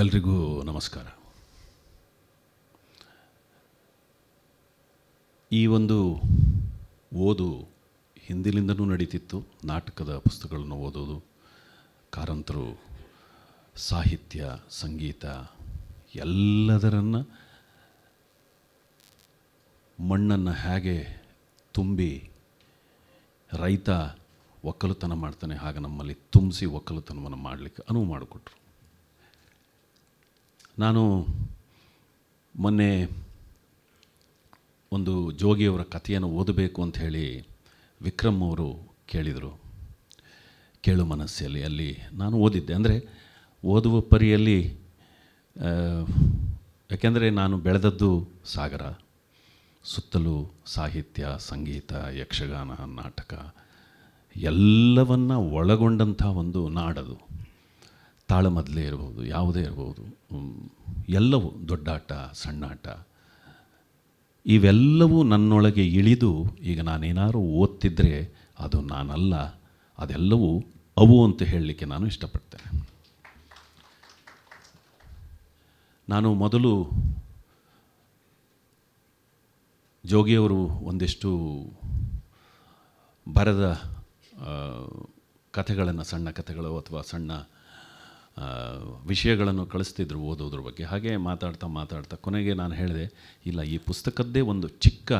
ಎಲ್ರಿಗೂ ನಮಸ್ಕಾರ. ಈ ಒಂದು ಓದು ಹಿಂದಿನಿಂದಲೂ ನಡೀತಿತ್ತು. ನಾಟಕದ ಪುಸ್ತಕಗಳನ್ನು ಓದೋದು, ಕಾರಂತರು, ಸಾಹಿತ್ಯ, ಸಂಗೀತ, ಎಲ್ಲದರನ್ನು ಮಣ್ಣನ್ನು ಹೇಗೆ ತುಂಬಿ ರೈತ ಒಕ್ಕಲುತನ ಮಾಡ್ತಾನೆ, ಹಾಗೆ ನಮ್ಮಲ್ಲಿ ತುಂಬಿಸಿ ಒಕ್ಕಲುತನವನ್ನು ಮಾಡಲಿಕ್ಕೆ ಅನುವು ಮಾಡಿಕೊಟ್ರು. ನಾನು ಮೊನ್ನೆ ಒಂದು ಜೋಗಿಯವರ ಕಥೆಯನ್ನು ಓದಬೇಕು ಅಂತ ಹೇಳಿ ವಿಕ್ರಮ್ ಅವರು ಕೇಳಿದರು. ಕೇಳು ಮನಸ್ಸಲ್ಲಿ, ಅಲ್ಲಿ ನಾನು ಓದಿದ್ದೆ. ಅಂದರೆ ಓದುವ ಪರಿಯಲ್ಲಿ ಯಾಕೆಂದರೆ ನಾನು ಬೆಳೆದದ್ದು ಸಾಗರ, ಸುತ್ತಲೂ ಸಾಹಿತ್ಯ, ಸಂಗೀತ, ಯಕ್ಷಗಾನ, ನಾಟಕ, ಎಲ್ಲವನ್ನು ಒಳಗೊಂಡಂಥ ಒಂದು ನಾಡದು. ತಾಳಮದ್ದಲೆ ಇರ್ಬೋದು, ಯಾವುದೇ ಇರ್ಬೋದು ಎಲ್ಲವೂ ದೊಡ್ಡಾಟ ಸಣ್ಣಾಟ ಇವೆಲ್ಲವೂ ನನ್ನೊಳಗೆ ಇಳಿದು ಈಗ ನಾನೇನಾದ್ರು ಓದ್ತಿದ್ದರೆ ಅದು ನಾನಲ್ಲ, ಅದೆಲ್ಲವೂ ಅವು ಅಂತ ಹೇಳಲಿಕ್ಕೆ ನಾನು ಇಷ್ಟಪಡ್ತೇನೆ. ನಾನು ಮೊದಲು ಜೋಗಿಯವರು ಒಂದಿಷ್ಟು ಬರೆದ ಕಥೆಗಳನ್ನು, ಸಣ್ಣ ಕಥೆಗಳು ಅಥವಾ ಸಣ್ಣ ವಿಷಯಗಳನ್ನು ಕಳಿಸ್ತಿದ್ರು ಓದೋದ್ರ ಬಗ್ಗೆ. ಹಾಗೆ ಮಾತಾಡ್ತಾ ಮಾತಾಡ್ತಾ ಕೊನೆಗೆ ನಾನು ಹೇಳಿದೆ, ಇಲ್ಲ, ಈ ಪುಸ್ತಕದ್ದೇ ಒಂದು ಚಿಕ್ಕ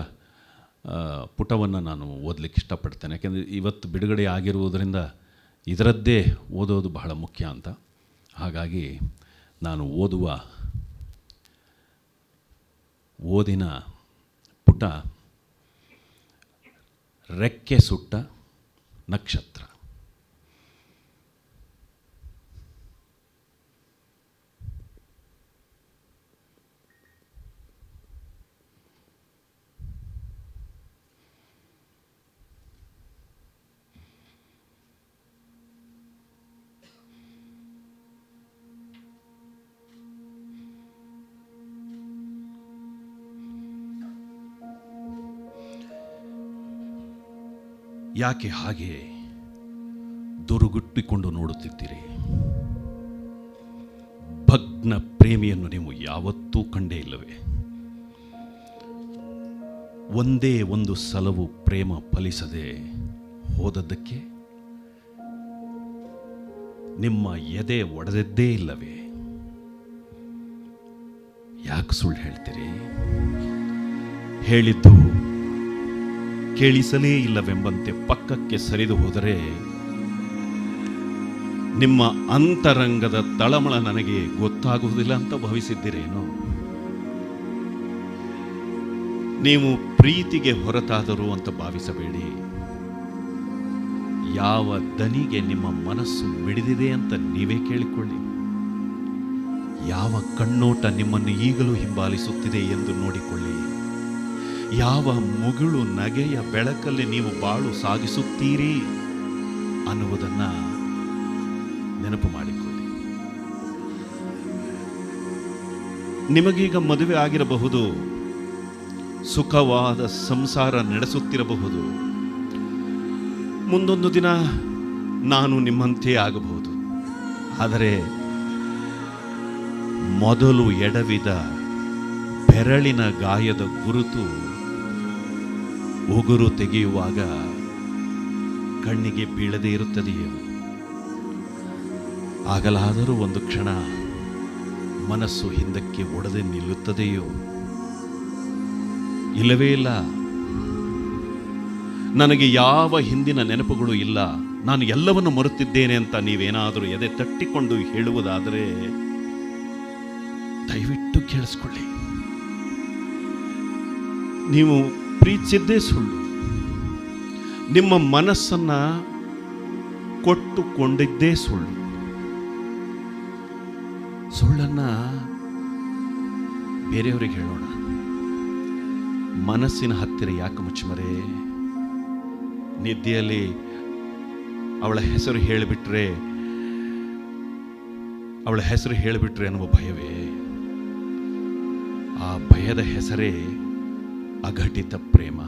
ಪುಟವನ್ನು ನಾನು ಓದಲಿಕ್ಕೆ ಇಷ್ಟಪಡ್ತೇನೆ. ಯಾಕೆಂದರೆ ಇವತ್ತು ಬಿಡುಗಡೆ ಆಗಿರುವುದರಿಂದ ಇದರದ್ದೇ ಓದೋದು ಬಹಳ ಮುಖ್ಯ ಅಂತ. ಹಾಗಾಗಿ ನಾನು ಓದುವ, ಓದಿನ ಪುಟ ರೆಕ್ಕೆ ಸುಟ್ಟ ನಕ್ಷತ್ರ. ಯಾಕೆ ಹಾಗೆ ದುರುಗುಟ್ಟಿಕೊಂಡು ನೋಡುತ್ತಿದ್ದೀರಿ? ಭಗ್ನ ಪ್ರೇಮಿಯನ್ನು ನೀವು ಯಾವತ್ತೂ ಕಂಡೇ ಇಲ್ಲವೇ? ಒಂದೇ ಒಂದು ಸಲವು ಪ್ರೇಮ ಫಲಿಸದೆ ಹೋದದ್ದಕ್ಕೆ ನಿಮ್ಮ ಎದೆ ಒಡೆದದ್ದೇ ಇಲ್ಲವೇ? ಯಾಕೆ ಸುಳ್ಳು ಹೇಳ್ತೀರಿ? ಹೇಳಿದ್ದು ಕೇಳಿಸಲೇ ಇಲ್ಲವೆಂಬಂತೆ ಪಕ್ಕಕ್ಕೆ ಸರಿದು ಹೋದರೆ ನಿಮ್ಮ ಅಂತರಂಗದ ತಳಮಳ ನನಗೆ ಗೊತ್ತಾಗುವುದಿಲ್ಲ ಅಂತ ಭಾವಿಸಿದ್ದೀರೇನು? ನೀವು ಪ್ರೀತಿಗೆ ಹೊರತಾದರು ಅಂತ ಭಾವಿಸಬೇಡಿ. ಯಾವ ದನಿಗೆ ನಿಮ್ಮ ಮನಸ್ಸು ಮಿಡಿದಿದೆ ಅಂತ ನೀವೇ ಕೇಳಿಕೊಳ್ಳಿ. ಯಾವ ಕಣ್ಣೋಟ ನಿಮ್ಮನ್ನು ಈಗಲೂ ಹಿಂಬಾಲಿಸುತ್ತಿದೆ ಎಂದು ನೋಡಿಕೊಳ್ಳಿ. ಯಾವ ಮುಗುಳು ನಗೆಯ ಬೆಳಕಲ್ಲಿ ನೀವು ಬಾಳು ಸಾಗಿಸುತ್ತೀರಿ ಅನ್ನುವುದನ್ನು ನೆನಪು ಮಾಡಿಕೊಳ್ಳಿ. ನಿಮಗೀಗ ಮದುವೆ ಆಗಿರಬಹುದು, ಸುಖವಾದ ಸಂಸಾರ ನಡೆಸುತ್ತಿರಬಹುದು. ಮುಂದೊಂದು ದಿನ ನಾನು ನಿಮ್ಮಂತೆ ಆಗಬಹುದು. ಆದರೆ ಮೊದಲು ಎಡವಿದ ಬೆರಳಿನ ಗಾಯದ ಗುರುತು ಉಗುರು ತೆಗೆಯುವಾಗ ಕಣ್ಣಿಗೆ ಬೀಳದೇ ಇರುತ್ತದೆಯೋ? ಆಗಲಾದರೂ ಒಂದು ಕ್ಷಣ ಮನಸ್ಸು ಹಿಂದಕ್ಕೆ ಒಡೆದೇ ನಿಲ್ಲುತ್ತದೆಯೋ? ಇಲ್ಲವೇ ಇಲ್ಲ. ನನಗೆ ಯಾವ ಹಿಂದಿನ ನೆನಪುಗಳು ಇಲ್ಲ. ನಾನು ಎಲ್ಲವನ್ನು ಮರುತ್ತಿದ್ದೇನೆ ಅಂತ ನೀವೇನಾದರೂ ಎದೆ ತಟ್ಟಿಕೊಂಡು ಹೇಳುವುದಾದರೆ ದಯವಿಟ್ಟು ಕೇಳಿಸ್ಕೊಳ್ಳಿ. ನೀವು ಪ್ರೀತಿಸಿದ್ದೇ ಸುಳ್ಳು ನಿಮ್ಮ ಮನಸ್ಸನ್ನು ಕೊಟ್ಟುಕೊಂಡಿದ್ದೇ ಸುಳ್ಳು ಸುಳ್ಳನ್ನು ಬೇರೆಯವರಿಗೆ ಹೇಳೋಣ. ಮನಸ್ಸಿನ ಹತ್ತಿರ ಯಾಕೆ ಮುಚ್ಚಮರೆ? ನಿದ್ದೆಯಲ್ಲಿ ಅವಳ ಹೆಸರು ಹೇಳಿಬಿಟ್ರೆ, ಅವಳ ಹೆಸರು ಹೇಳಿಬಿಟ್ರೆ ಅನ್ನುವ ಭಯವೇ? ಆ ಭಯದ ಹೆಸರೇ ಅಘಟಿತ ಪ್ರೇಮ.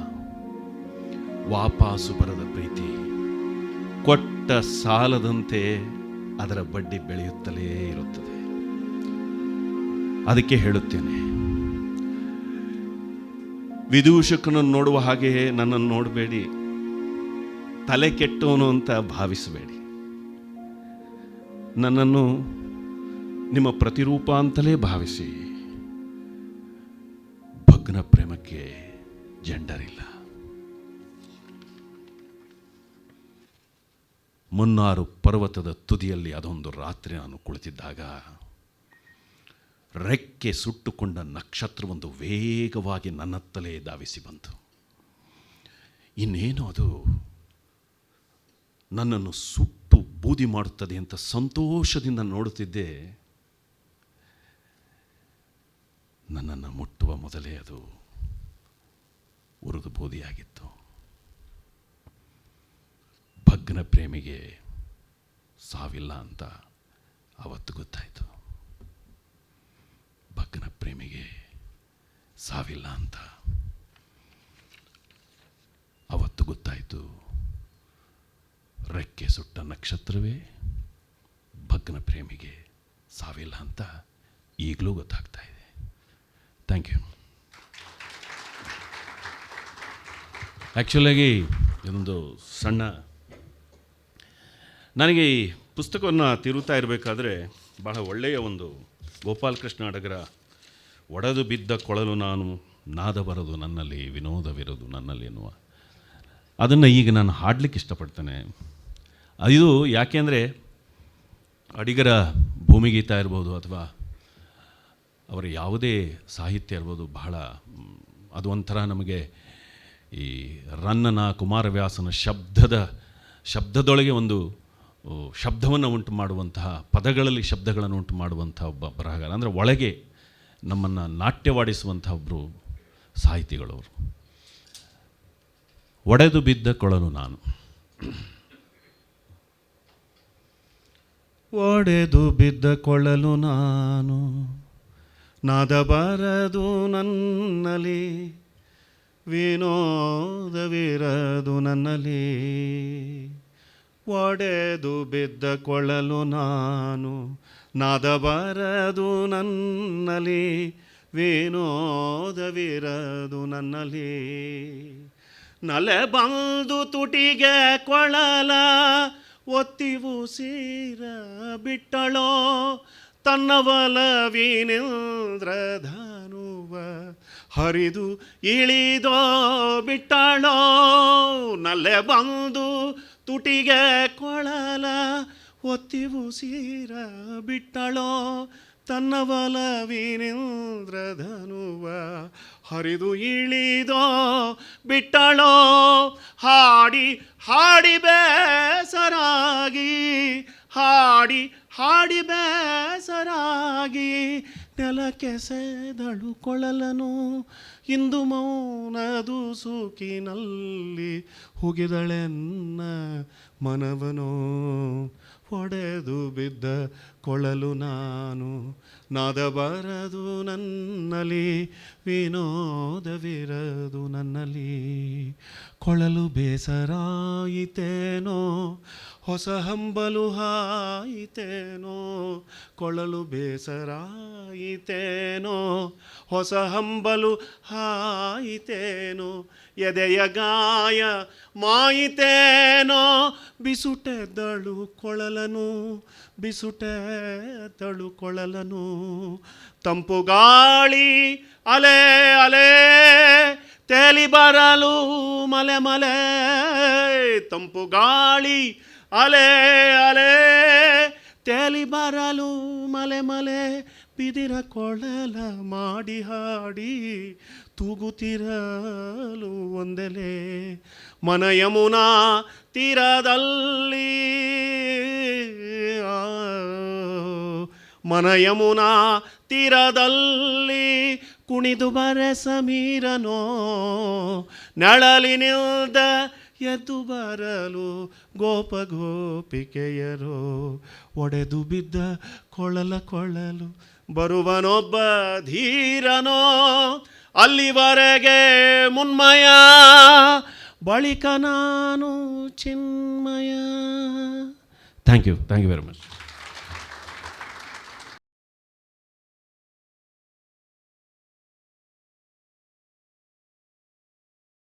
ವಾಪಾಸು ಬರದ ಪ್ರೀತಿ. ಕೊಟ್ಟ ಸಾಲದಂತೆ ಅದರ ಬಡ್ಡಿ ಬೆಳೆಯುತ್ತಲೇ ಇರುತ್ತದೆ. ಅದಕ್ಕೆ ಹೇಳುತ್ತೇನೆ. ವಿದೂಷಕನನ್ನು ನೋಡುವ ಹಾಗೆ ನನ್ನನ್ನು ನೋಡಬೇಡಿ. ತಲೆ ಕೆಟ್ಟವನು ಅಂತ ಭಾವಿಸಬೇಡಿ. ನನ್ನನ್ನು ನಿಮ್ಮ ಪ್ರತಿರೂಪ ಅಂತಲೇ ಭಾವಿಸಿ. ಭಗ್ನ ಪ್ರೇಮಕ್ಕೆ ಜೆಂಡರ್ ಇಲ್ಲ ಮುನ್ನಾರು ಪರ್ವತದ ತುದಿಯಲ್ಲಿ ಅದೊಂದು ರಾತ್ರಿ ನಾನು ಕುಳಿತಿದ್ದಾಗ ರೆಕ್ಕೆ ಸುಟ್ಟುಕೊಂಡ ನಕ್ಷತ್ರವೊಂದು ವೇಗವಾಗಿ ನನ್ನತ್ತಲೇ ಧಾವಿಸಿ ಬಂತು. ಇನ್ನೇನು ಅದು? ನನ್ನನ್ನು ಸುಟ್ಟು ಬೂದಿ ಮಾಡುತ್ತದೆ ಅಂತ ಸಂತೋಷದಿಂದ ನೋಡುತ್ತಿದ್ದೆ. ನನ್ನನ್ನು ಮುಟ್ಟುವ ಮೊದಲೇ ಅದು ಉರಿದು ಬೂದಿಯಾಗಿತ್ತು. ಭಗ್ನ ಪ್ರೇಮಿಗೆ ಸಾವಿಲ್ಲ ಅಂತ ಅವತ್ತು ಗೊತ್ತಾಯಿತು. ಭಗ್ನ ಪ್ರೇಮಿಗೆ ಸಾವಿಲ್ಲ ಅಂತ ಅವತ್ತು ಗೊತ್ತಾಯಿತು. ರೆಕ್ಕೆ ಸುಟ್ಟ ನಕ್ಷತ್ರವೇ ಭಗ್ನ ಪ್ರೇಮಿಗೆ ಸಾವಿಲ್ಲ ಅಂತ ಈಗಲೂ ಗೊತ್ತಾಗ್ತಾ ಇದೆ. ಥ್ಯಾಂಕ್ ಯು ಆ್ಯಕ್ಚುಲಾಗಿ ಇದೊಂದು ಸಣ್ಣ ನನಗೆ ಈ ಪುಸ್ತಕವನ್ನು ತಿರುತ್ತಾ ಇರಬೇಕಾದ್ರೆ ಬಹಳ ಒಳ್ಳೆಯ ಒಂದು ಗೋಪಾಲಕೃಷ್ಣ ಅಡಗರ ಒಡೆದು ಬಿದ್ದ ಕೊಳಲು ನಾನು ನಾದ ಬರದು ನನ್ನಲ್ಲಿ ವಿನೋದವಿರೋದು ನನ್ನಲ್ಲಿ ಎನ್ನುವ. ಅದನ್ನು ಈಗ ನಾನು ಹಾಡಲಿಕ್ಕೆ ಇಷ್ಟಪಡ್ತೇನೆ. ಇದು ಯಾಕೆಂದರೆ ಅಡಿಗರ ಭೂಮಿಗೀತ ಇರ್ಬೋದು ಅಥವಾ ಅವರ ಯಾವುದೇ ಸಾಹಿತ್ಯ ಇರ್ಬೋದು ಬಹಳ, ಅದು ಒಂಥರ ನಮಗೆ ಈ ರನ್ನನ, ಕುಮಾರವ್ಯಾಸನ ಶಬ್ದದ, ಶಬ್ದದೊಳಗೆ ಒಂದು ಶಬ್ದವನ್ನು ಉಂಟು ಮಾಡುವಂತಹ, ಪದಗಳಲ್ಲಿ ಶಬ್ದಗಳನ್ನು ಉಂಟು ಮಾಡುವಂಥ ಒಬ್ಬ ಬರಹಗಾರ. ಅಂದರೆ ಒಳಗೆ ನಮ್ಮನ್ನು ನಾಟ್ಯವಾಡಿಸುವಂಥ ಒಬ್ಬರು ಸಾಹಿತಿಗಳವರು ಒಡೆದು ಬಿದ್ದ ಕೊಳಲು ನಾನು. ಒಡೆದು ಬಿದ್ದ ಕೊಳಲು ನಾನು. ನಾದ ನನ್ನಲಿ ವಿನೋದವಿರದು ನನ್ನಲಿ ಒಡೆದು ಬಿದ್ದ ಕೊಳಲು ನಾನು, ನಾದಬಾರದು ನನ್ನಲಿ ವಿನೋದವಿರದು ನನ್ನಲಿ ನಲೆ ಬಂದು ತುಟಿಗೆ ಕೊಳಲ ಒತ್ತಿವು ಸೀರ ಬಿಟ್ಟಳೋ ತನ್ನವಲ ಧಾನುವ ಹರಿದು ಇಳಿದೋ ಬಿಟ್ಟಳೋ, ನಲ್ಲೆ ಬಂದು ತುಟಿಗೆ ಕೊಳಲ ಒತ್ತಿವು ಸೀರ ಬಿಟ್ಟಳೋ ತನ್ನವಲ ಧನುವ ಹರಿದು ಇಳಿದೋ ಬಿಟ್ಟಳೋ, ಹಾಡಿ ಹಾಡಿ ಬೇಸರಾಗಿ ಹಾಡಿ ಹಾಡಿ ಬೇಸರಾಗಿ ನೆಲಕ್ಕೆಸೆದಳು ಕೊಳಲನು. ಇಂದು ಮೌನದು ಸೂಕಿನಲ್ಲಿ ಹುಗಿದಳೆನ್ನ ಮನವನು. ಒಡೆದು ಬಿದ್ದ ಕೊಳಲು ನಾನು ನಾದ ಬರದು ನನ್ನಲ್ಲಿ, ವಿನೋದವಿರದು ನನ್ನಲಿ ಕೊಳಲು ಬೇಸರಾಯಿತೇನೋ ಹೊಸ ಹಂಬಲು ಹಾಯಿತೇನೋ, ಕೊಳಲು ಬೇಸರಾಯಿತೇನೋ, ಹೊಸ ಹಂಬಲು ಹಾಯಿತೇನೋ, ಎದೆಯ ಗಾಯ ಮಾಯಿತೇನೋ ಬಿಸುಟೆದ್ದಳು ಕೊಳಲನು ಬಿಸುಟೆದ್ದಳು ಕೊಳಲನು, ತಂಪು ಗಾಳಿ ಅಲೆ ಅಲೆ ತೇಲಿ ಬರಲು ಮಲೆ ಮಲೆ, ತಂಪು ಗಾಳಿ, ಅಲೆ ಅಲೆ. ತೇಲಿ ಬರಲು ಮಲೆ ಮಲೆ, ಬಿದಿರ ಕೊಳಲ ಮಾಡಿ ಹಾಡಿ ತೂಗುತ್ತಿರಲು ಒಂದೆಲೆ. ಮನ ಯಮುನಾ ತೀರದಲ್ಲಿ ಮನ ಯಮುನಾ ತೀರದಲ್ಲಿ ಕುಣಿದು ಬರ ಸಮೀರನೋ ನೆಳಲಿನಿಲ್ದ ಎದ್ದು ಬರಲು ಗೋಪ ಗೋಪಿಕೆಯರು ಒಡೆದು ಬಿದ್ದ ಕೊಳಲ ಕೊಳಲು ಬರುವನೊಬ್ಬ ಧೀರನೋ, ಅಲ್ಲಿವರೆಗೆ ಮುನ್ಮಯ. ಬಳಿಕ ನಾನು Chinmaya. Thank you thank you very much